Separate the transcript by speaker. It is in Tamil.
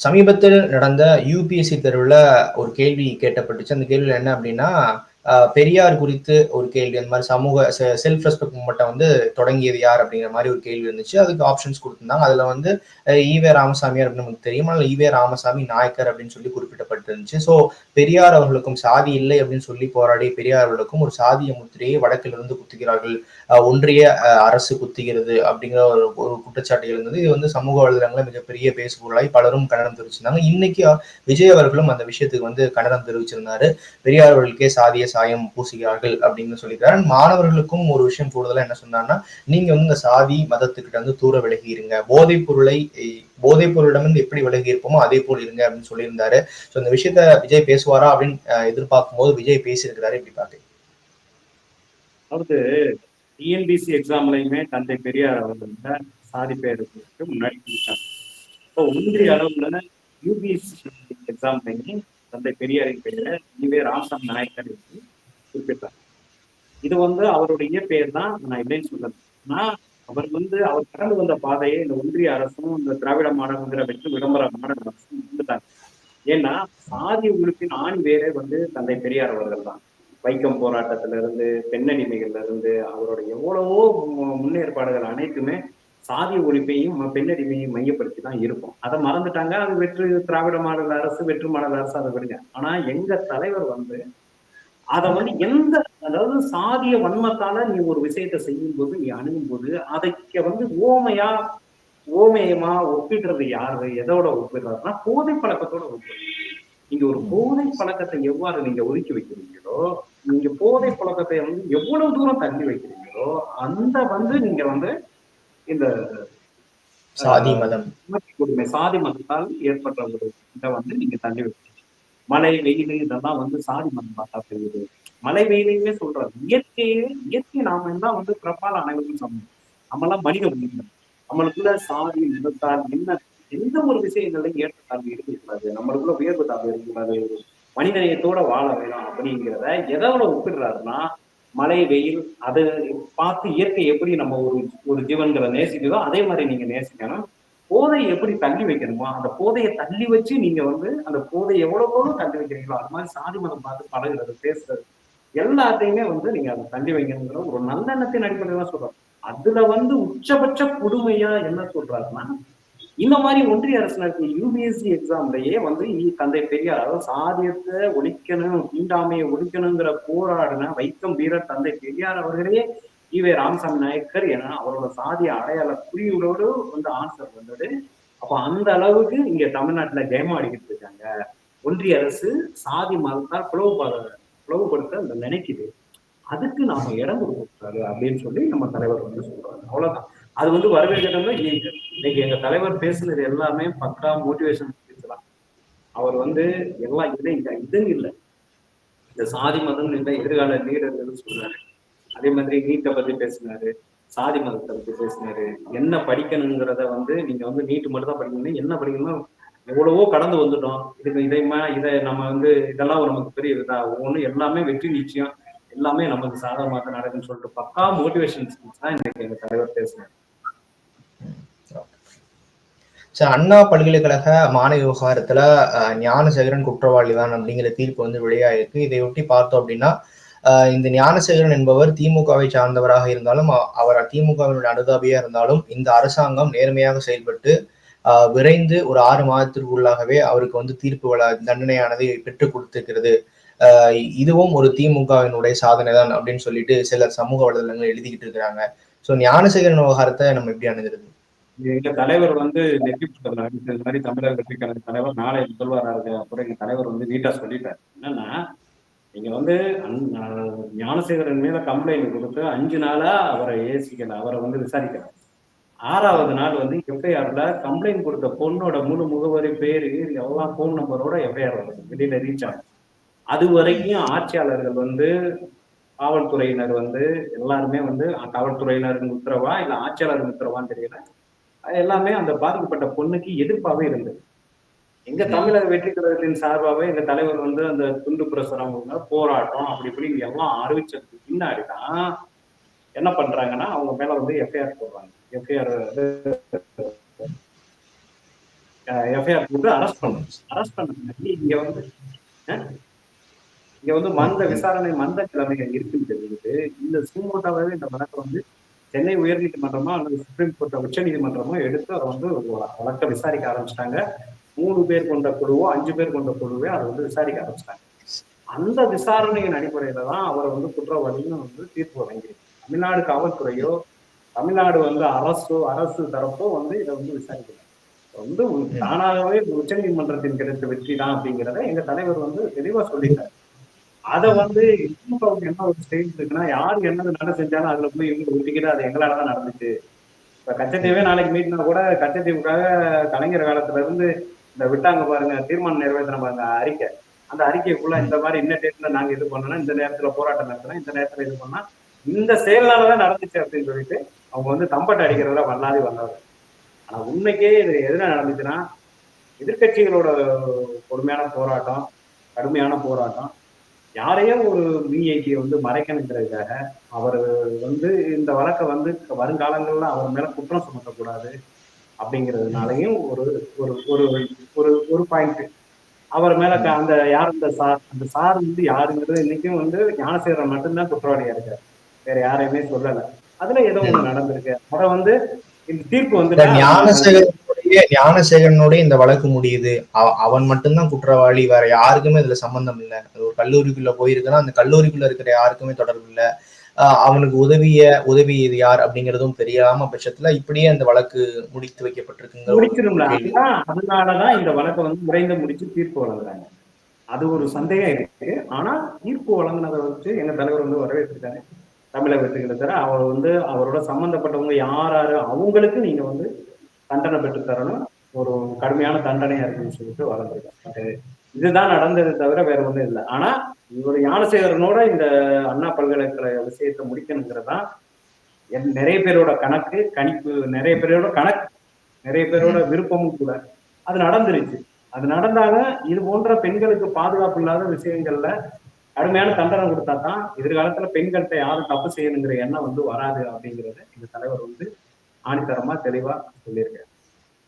Speaker 1: சமீபத்தில் நடந்த யூபிஎஸ்சி தேர்வில் ஒரு கேள்வி கேட்டப்பட்டுச்சு. அந்த கேள்வியில் என்ன அப்படின்னா பெரியார் குறித்து ஒரு கேள்வி அந்த மாதிரி சமூக செல்ஃப் ரெஸ்பெக்ட் மூமெண்ட்டை வந்து தொடங்கியது யார் அப்படிங்கிற மாதிரி ஒரு கேள்வி இருந்துச்சு. அதுக்கு ஆப்ஷன்ஸ் கொடுத்துருந்தாங்க. அதில் வந்து ஈவே ராமசாமியார் அப்படின்னு நமக்கு தெரியும். ஆனால் ஈவே ராமசாமி நாயக்கர் அப்படின்னு சொல்லி குறிப்பிடப்பட்டிருந்துச்சு. ஸோ பெரியார் அவர்களுக்கும் சாதி இல்லை அப்படின்னு சொல்லி போராடிய பெரியார் அவர்களுக்கும் ஒரு சாதிய முத்திரையை வடக்கிலிருந்து குத்துகிறார்கள். ஒன்றிய அரசு குத்துகிறது அப்படிங்கிற ஒரு ஒரு குற்றச்சாட்டு இருந்தது. இது வந்து சமூக வலைதளங்களில் மிகப்பெரிய பேசுபொருளாய் பலரும் கண்டனம் தெரிவிச்சிருந்தாங்க. இன்னைக்கு விஜய் அவர்களும் அந்த விஷயத்துக்கு வந்து கண்டனம் தெரிவிச்சிருந்தாரு. பெரியார் அவர்களுக்கே சாதிய சாயம் பூசுகிறார்கள் அப்படின்னு சொல்லிக்கிறார் மாணவர்களுக்கும் ஒரு விஷயம் கூடுதலா என்ன சொன்னாங்கன்னா நீங்க வந்து இந்த சாதி மதத்துக்கிட்ட வந்து தூர விலகி இருங்க போதைப் பொருளை போதைப் பொருளிடமிருந்து எப்படி விலகி இருப்போமோ அதே போல் இருங்க அப்படின்னு சொல்லியிருந்தாரு. ஸோ இந்த விஷயத்த விஜய் பேசுவாரா அப்படின்னு எதிர்பார்க்கும் போது விஜய் பேசியிருக்கிறாரு எப்படி பாக்கு
Speaker 2: அதாவது டிஎன்பிசி எக்ஸாம்லயுமே தந்தை பெரியார் அவர்கள் சாதி பெயருக்கு முன்னாடி இப்போ ஒன்றிய அளவுல யூபிஎஸ்சி எக்ஸாம்லயுமே தந்தை பெரியாரின் பெயரை இனிவே ராமசாமி நாயக்கர் என்று குறிப்பிட்டார். இது வந்து அவருடைய பெயர் தான் நான் இல்லைன்னு சொல்றேன் ஆனா அவர் வந்து அவர் கடந்து வந்த பாதையை இந்த ஒன்றிய அரசும் இந்த திராவிட மாடல்ங்கிற வெற்றி விளம்பர மாடல் அரசும் இருந்துட்டாங்க ஏன்னா சாதி உறுப்பின் ஆண் வேரே வந்து தந்தை பெரியார் அவர்கள் தான் வைக்கம் போராட்டத்துல இருந்து பெண்ணடிமைகள்ல இருந்து அவரோட எவ்வளவோ முன்னேற்பாடுகள் அனைத்துமே சாதி ஒழிப்பையும் பெண்ணடிமையும் மையப்படுத்தி தான் இருக்கும். அதை மறந்துட்டாங்க. அது வெற்று திராவிட மாடல் அரசு வெற்று மாடல் அரசு அதை விடுங்க. ஆனா எங்க தலைவர் வந்து அதை வந்து எந்த அதாவது சாதிய வன்மத்தால நீ ஒரு விஷயத்த செய்யும் போது நீ அணுகும் போது அதைக்க வந்து ஓமையா ஓமயமா ஒப்பிடுறது யாரு? எதோட ஒப்பிடுறாருன்னா போதை பழக்கத்தோட ஒப்பிடுறது நீங்க ஒரு போதை பழக்கத்தை எவ்வாறு நீங்க ஒதுக்கி வைக்கிறீங்களோ நீங்க போதை பழக்கத்தை வந்து எவ்வளவு தூரம் தள்ளி வைக்கிறீங்களோ அந்த வந்து நீங்க வந்து இந்த
Speaker 1: சாதி மதம்.
Speaker 2: கொடுமை சாதி மதத்தால் ஏற்பட்ட ஒரு இதை வந்து நீங்க தள்ளி வைக்கிறீங்க மழை வெயில் இதெல்லாம் வந்து சாதி மதம் பார்த்தா பெய்யுது மழை வெயிலையுமே சொல்றாரு இயற்கையே இயற்கை நாம எல்லாம் வந்து பிறப்பால் அனைவருக்கும் சமம். நம்மளாம் மனித உயிரினம் நம்மளுக்குள்ள சாதி மதத்தால் என்ன எந்த ஒரு விஷயங்களையும் ஏற்றத்தாழ்வு இருக்கக்கூடாது நம்மளுக்குள்ள உயர்வு தாழ்வு இருக்கக்கூடாது மனிதநேயத்தோட வாழ வேணும் அப்படிங்கிறத எதோட ஒப்பிடுறாருன்னா மழை வெயில் அதை பார்த்து இயற்கை எப்படி நம்ம ஒரு ஒரு ஜீவன்களை நேசிக்குதோ அதே மாதிரி நீங்க நேசிக்கணும். போதையை எப்படி தள்ளி வைக்கணுமோ அந்த போதையை தள்ளி வச்சு நீங்க வந்து அந்த போதை எவ்வளவு தள்ளி வைக்கிறீங்களோ அது மாதிரி சாதி மதம் பார்த்து பழகிறது பேசுறது எல்லாத்தையுமே வந்து நீங்க அதை தள்ளி வைக்கணுங்கிற ஒரு நல்லெண்ணத்தின் அடிப்படையில் தான் சொல்றோம். அதுல வந்து உச்சபட்ச கொடுமையா என்ன சொல்றாருன்னா இந்த மாதிரி ஒன்றிய அரசு யூபிஎஸ்சி எக்ஸாம்லயே வந்து தந்தை பெரியார் அதாவது சாதியத்தை ஒழிக்கணும் தீண்டாமையை ஒழிக்கணுங்கிற போராடின வைக்கம் வீரர் தந்தை பெரியார் அவர்களே ஈவே ராமசாமி நாயக்கர் என அவரோட சாதிய அடையாள குறியீடோடு வந்து ஆன்சர் வந்தது. அப்ப அந்த அளவுக்கு இங்க தமிழ்நாட்டுல ஜெயமாடிக்கிட்டு இருக்காங்க. ஒன்றிய அரசு சாதி மதத்தால் பிளவுபட பிளவுபடுத்த நினைக்குது. அதுக்கு நாம இடம் கொடுக்கக்கூடாது அப்படின்னு சொல்லி நம்ம தலைவர் வந்து சொல்றாரு. அவ்வளவுதான். அது வந்து வரவேற்கிறவங்க இன்னைக்கு எங்க தலைவர் பேசுனது எல்லாமே பக்கா மோட்டிவேஷன் பேசலாம் அவர் வந்து எல்லாம் இது இதுன்னு இல்லை. இந்த சாதி மதம் இல்லை எதிர்கால லீடர்கள் சொல்றாரு. அதே மாதிரி நீட்டை பத்தி பேசினாரு சாதி மதத்தை பத்தி பேசினாரு. என்ன படிக்கணுங்கிறத வந்து நீங்க வந்து நீட்டு மட்டும் தான் படிக்கணும் என்ன படிக்கணும் எவ்வளவோ கடந்து வந்துட்டோம். இதுக்கு இதைமா இதை நம்ம வந்து இதெல்லாம் நமக்கு பெரிய இதா. ஒவ்வொன்று எல்லாமே வெற்றி நிச்சயம். எல்லாமே நமக்கு சாதகமாக நடக்குன்னு சொல்லிட்டு பக்கா மோட்டிவேஷன் தான் இன்னைக்கு எங்க தலைவர் பேசுனாரு
Speaker 1: சார் அண்ணா பல்கலைக்கழக மாணவ விவகாரத்துல ஞானசேகரன் குற்றவாளி தான் அப்படிங்கிற தீர்ப்பு வந்து வெளியாயிருக்கு. இதையொட்டி பார்த்தோம் அப்படின்னா இந்த ஞானசேகரன் என்பவர் திமுகவை சார்ந்தவராக இருந்தாலும் அவர் திமுகவினுடைய அனுதாபியா இருந்தாலும் இந்த அரசாங்கம் நேர்மையாக செயல்பட்டு விரைந்து ஒரு ஆறு மாதத்திற்குள்ளாகவே அவருக்கு வந்து தீர்ப்பு வள தண்டனையானது பெற்றுக் கொடுத்திருக்கிறது. இதுவும் ஒரு திமுகவினுடைய சாதனை தான் அப்படின்னு சொல்லிட்டு சிலர் சமூக வலைதளங்கள் எழுதிக்கிட்டு இருக்கிறாங்க. ஸோ ஞானசேகரன் விவகாரத்தை நம்ம எப்படி அணுகிறது?
Speaker 2: எங்க தலைவர் வந்து நெற்றி புத்தகம் இந்த மாதிரி தமிழக கட்சிக்கான தலைவர் நாளை முதல்வராக அப்புறம் எங்க தலைவர் வந்து நீட்டா சொல்லிட்டார். என்னன்னா நீங்க வந்து ஞானசேகரன் மேல கம்ப்ளைண்ட் கொடுத்து அஞ்சு நாளா அவரை ஏசிக்கல அவரை வந்து விசாரிக்கிறார் ஆறாவது நாள் வந்து எஃப்ஐஆர்ல கம்ப்ளைண்ட் கொடுத்த பொண்ணோட முழு முகவரி பேரு எல்லாம் போன் நம்பரோட எஃப்ஐஆர் வருது வெளியில ரீச் ஆகும் அது வரைக்கும் ஆட்சியாளர்கள் வந்து காவல்துறையினர் வந்து எல்லாருமே வந்து காவல்துறையினருக்கு உத்தரவா இல்ல ஆட்சியாளருக்கு உத்தரவான்னு தெரியல. எல்லாமே அந்த பாதிக்கப்பட்ட பொண்ணுக்கு எதிர்ப்பாவே இருந்தது. எங்க தமிழக வெற்றி கழகத்தின் சார்பாகவே எங்க தலைவர் வந்து அந்த துண்டு பிரசுரம் போராட்டம் அப்படி இப்படி எல்லாம் அறிவிச்சதுக்கு பின்னாடிதான் என்ன பண்றாங்கன்னா அவங்க மேல வந்து எஃப்ஐஆர் போடுறாங்க. எஃப்ஐஆர் எஃப்ஐஆர் போட்டு அரெஸ்ட் பண்ணும் அரெஸ்ட் பண்ண இங்க வந்து இங்க வந்து மந்த விசாரணை மந்த நிலைமைகள் இருக்குன்னு தெரிஞ்சுட்டு இந்த சுமோட்டாவே இந்த வழக்கு வந்து சென்னை உயர்நீதிமன்றமோ அல்லது சுப்ரீம் கோர்ட் உச்ச நீதிமன்றமோ எடுத்து அதை வந்து வழக்கை விசாரிக்க ஆரம்பிச்சிட்டாங்க. மூணு பேர் கொண்ட குழுவோ அஞ்சு பேர் கொண்ட குழுவே அதை வந்து விசாரிக்க ஆரம்பிச்சிட்டாங்க. அந்த விசாரணையின் அடிப்படையில தான் அவரை வந்து குற்றவாளின்னு வந்து தீர்ப்பு வழங்கியிருக்கு. தமிழ்நாடு காவல்துறையோ தமிழ்நாடு வந்து அரசோ அரசு தரப்போ வந்து இதை வந்து விசாரிக்கல. வந்து தானாகவே உச்ச நீதிமன்றத்தின் கிடைத்த வெற்றி தான் அப்படிங்கிறத எங்க தலைவர் வந்து தெளிவா சொல்லிட்டாரு. அதை வந்து திமுகவுக்கு என்ன ஒரு ஸ்டேஜ் இருக்குன்னா யார் என்னது நட செஞ்சாலும் அதுல போய் இவங்க ஒட்டிக்கிட்டு அது எங்களாலதான் நடந்துச்சு. இப்ப கச்சத்தீவே நாளைக்கு மீட்னா கூட கச்சத்தீவுக்காக கலைஞர் காலத்துல இருந்து இந்த விட்டாங்க பாருங்க தீர்மானம் நிறைவேற்றின பாருங்க அறிக்கை. அந்த அறிக்கைக்குள்ள இந்த மாதிரி என்ன டேட்ல நாங்க இது பண்ணோம் இந்த நேரத்துல போராட்டம் நடத்தினோம் இந்த நேரத்துல இது பண்ணா இந்த செயலாலதான் நடந்துச்சு அப்படின்னு சொல்லிட்டு அவங்க வந்து தம்பட்டை அடிக்கிறதுல வல்லாது வந்தாரு ஆனா உண்மைக்கே இது எதுனா நடந்துச்சுன்னா எதிர்க்கட்சிகளோட கொடுமையான போராட்டம் கடுமையான போராட்டம் யாரையும் ஒரு விஐடியை வந்து மறைக்கணுங்கிறதுக்காக அவர் வந்து இந்த வழக்கை வந்து வருங்காலங்கள்ல அவர் மேல குற்றம் சுமத்தக்கூடாது அப்படிங்கிறதுனாலையும் ஒரு ஒரு ஒரு ஒரு ஒரு பாயிண்ட் அவர் மேல அந்த யார் இந்த சார் அந்த சார் வந்து யாருங்கிறது இன்னைக்கும் வந்து ஞானசேகரன் மட்டும்தான் குற்றவாளியா இருக்காரு. வேற யாரையுமே சொல்லல. அதுல ஏதோ ஒண்ணு நடந்திருக்கு. அதை வந்து இந்த தீர்ப்பு வந்து
Speaker 1: ஞானசேகர் ஞானசேகரனுடைய இந்த வழக்கு முடியுது. அவ- அவன் மட்டும்தான் குற்றவாளி வேற யாருக்குமே இதுல சம்பந்தம் இல்ல. அது ஒரு கல்லூரிக்குள்ள போயிருக்குன்னா அந்த கல்லூரிக்குள்ள இருக்கிற யாருக்குமே தொடர்பு இல்ல. அவனுக்கு உதவிய உதவியது யார் அப்படிங்கிறதும் தெரியாம பட்சத்துல இப்படியே அந்த வழக்கு முடித்து.
Speaker 2: அதுதான் அதனாலதான் இந்த வழக்கை வந்து விரைந்து முடிச்சு தீர்ப்பு வழங்குறாங்க. அது ஒரு சந்தேகம் இருக்கு. ஆனா தீர்ப்பு வழங்குனதை வச்சு எங்க தலைவர் வந்து வரவேற்றிருக்காரு. தமிழக வெற்றிகளை தர அவர் வந்து அவரோட சம்பந்தப்பட்டவங்க யார் யாரு அவங்களுக்கு நீங்க வந்து தண்டனை பெற்று தரணும் ஒரு கடுமையான தண்டனையா இருக்குன்னு சொல்லிட்டு வளர்ந்துருக்காரு இதுதான் நடந்தது தவிர வேற ஒண்ணும் இல்லை. ஆனா இவர் ஞானசேகரனோட இந்த அண்ணா பல்கலைக்கழக விஷயத்தை முடிக்கணுங்கிறதா என் நிறைய பேரோட கணக்கு கணிப்பு நிறைய பேரோட கணக்கு நிறைய பேரோட விருப்பமும் கூட அது நடந்துருச்சு. அது நடந்தாங்க. இது போன்ற பெண்களுக்கு பாதுகாப்பு இல்லாத விஷயங்கள்ல கடுமையான தண்டனை கொடுத்தா தான் எதிர்காலத்துல பெண்கள்கிட்ட யாரும் தப்பு செய்யணுங்கிற எண்ணம் வந்து வராது அப்படிங்கறத இந்த தலைவர் வந்து ஆணித்தரமா தெளிவா சொல்லியிருக்கேன்.